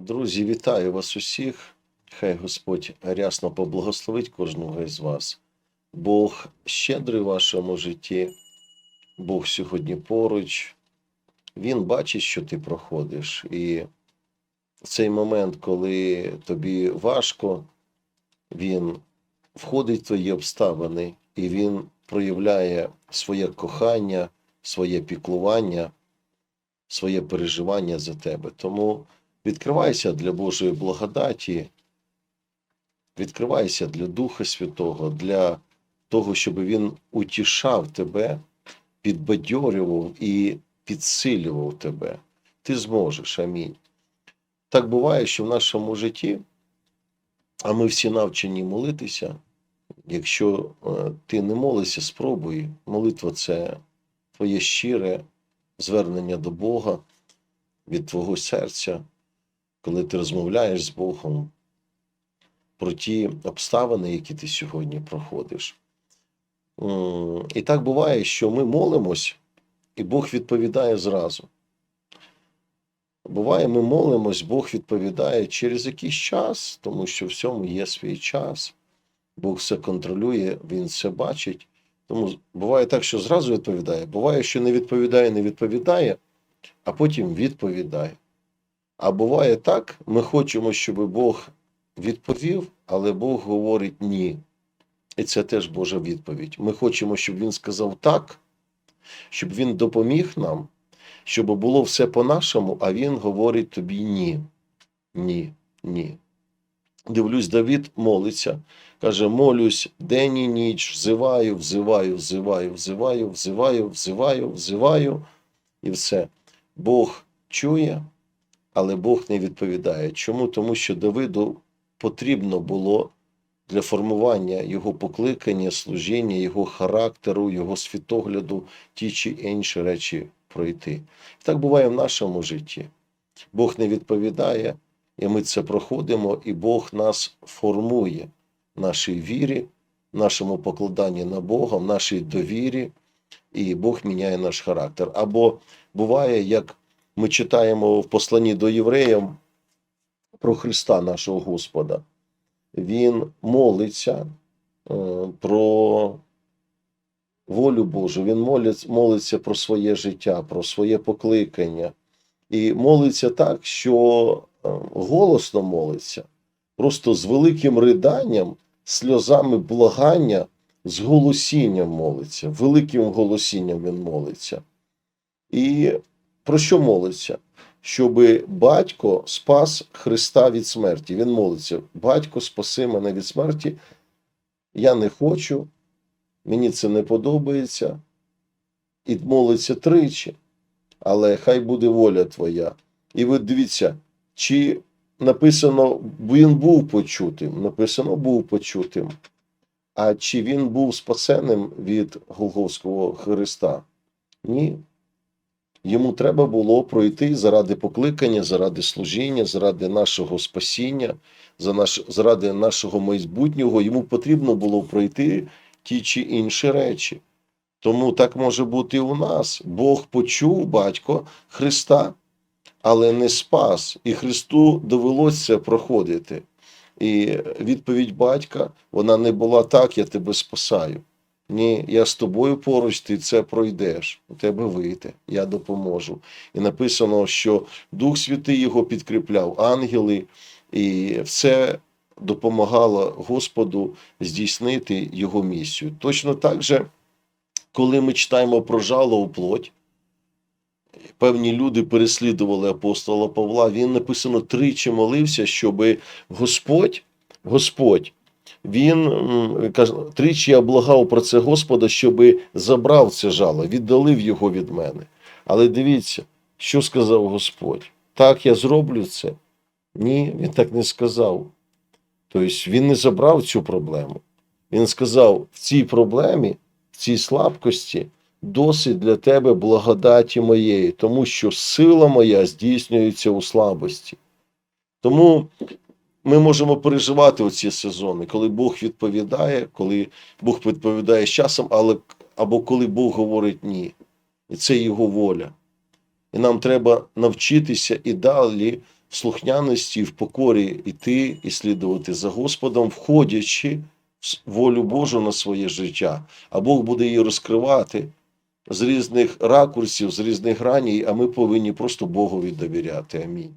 Друзі, вітаю вас усіх. Хай Господь рясно поблагословить кожного із вас. Бог щедрий в вашому житті, Бог сьогодні поруч. Він бачить, що ти проходиш. І цей момент, коли тобі важко, він входить в твої обставини і він проявляє своє кохання, своє піклування, своє переживання за тебе. Тому відкривайся для Божої благодаті, відкривайся для Духа Святого, для того, щоб Він утішав тебе, підбадьорював і підсилював тебе. Ти зможеш. Амінь. Так буває, що в нашому житті, а ми всі навчені молитися. Якщо е, ти не молишся, спробуй. Молитва це твоє щире звернення до Бога від твого серця, коли ти розмовляєш з Богом про ті обставини, які ти сьогодні проходиш. І так буває, що ми молимось, і Бог відповідає зразу. Буває, ми молимось, Бог відповідає через якийсь час, тому що всьому є свій час. Бог все контролює, Він все бачить. Тому буває так, що зразу відповідає. Буває, що не відповідає, не відповідає, а потім відповідає. А буває так, ми хочемо, щоб Бог відповів, але Бог говорить ні. І це теж Божа відповідь. Ми хочемо, щоб Він сказав так, щоб Він допоміг нам, щоб було все по-нашому, а Він говорить тобі ні. Ні, ні. Дивлюсь, Давід молиться, каже: молюсь день і ніч, взиваю, взиваю, взиваю, взиваю, взиваю, взиваю, взиваю, і все. Бог чує, але Бог не відповідає. Чому? Тому що Давиду потрібно було для формування його покликання, служіння, його характеру, його світогляду, ті чи інші речі пройти. Так буває в нашому житті. Бог не відповідає, і ми це проходимо, і Бог нас формує в нашій вірі, в нашому покладанні на Бога, в нашій довірі, і Бог міняє наш характер. Або буває, як ми читаємо в посланні до євреям про Христа, нашого Господа. Він молиться е, про волю Божу, він молиться, молиться про своє життя, про своє покликання. І молиться так, що е, голосно молиться, просто з великим риданням, сльозами благання, з голосінням молиться, великим голосінням він молиться. І про що молиться? Щоб батько спас Христа від смерті. Він молиться: Батько, спаси мене від смерті. Я не хочу, мені це не подобається. І молиться тричі, але хай буде воля твоя. І ви дивіться, чи написано, він був почутим, написано був почутим, а чи він був спасеним від Голговського Христа? Ні. Йому треба було пройти заради покликання, заради служіння, заради нашого спасіння, заради нашого майбутнього. Йому потрібно було пройти ті чи інші речі. Тому так може бути і у нас. Бог почув батько Христа, але не спас, і Христу довелося проходити. І відповідь батька вона не була так, я тебе спасаю. Ні, я з тобою поруч, ти це пройдеш, у тебе вийде, я допоможу. І написано, що Дух Святий його підкріпляв, ангели, і все допомагало Господу здійснити його місію. Точно так же, коли ми читаємо про жало у плоть, певні люди переслідували апостола Павла, він написано тричі молився, щоб Господь, Господь, він каже, тричі я благав про це Господа, щоб забрав це жало, віддалив його від мене. Але дивіться, що сказав Господь. Так, я зроблю це. Ні, він так не сказав. Тобто він не забрав цю проблему. Він сказав: в цій проблемі, в цій слабкості досить для тебе благодаті моєї, тому що сила моя здійснюється у слабості. Тому ми можемо переживати оці сезони, коли Бог відповідає, коли Бог відповідає з часом, але або коли Бог говорить ні. І це його воля. І нам треба навчитися і далі в слухняності, в покорі йти і слідувати за Господом, входячи в волю Божу на своє життя. А Бог буде її розкривати з різних ракурсів, з різних граней, а ми повинні просто Богові довіряти. Амінь.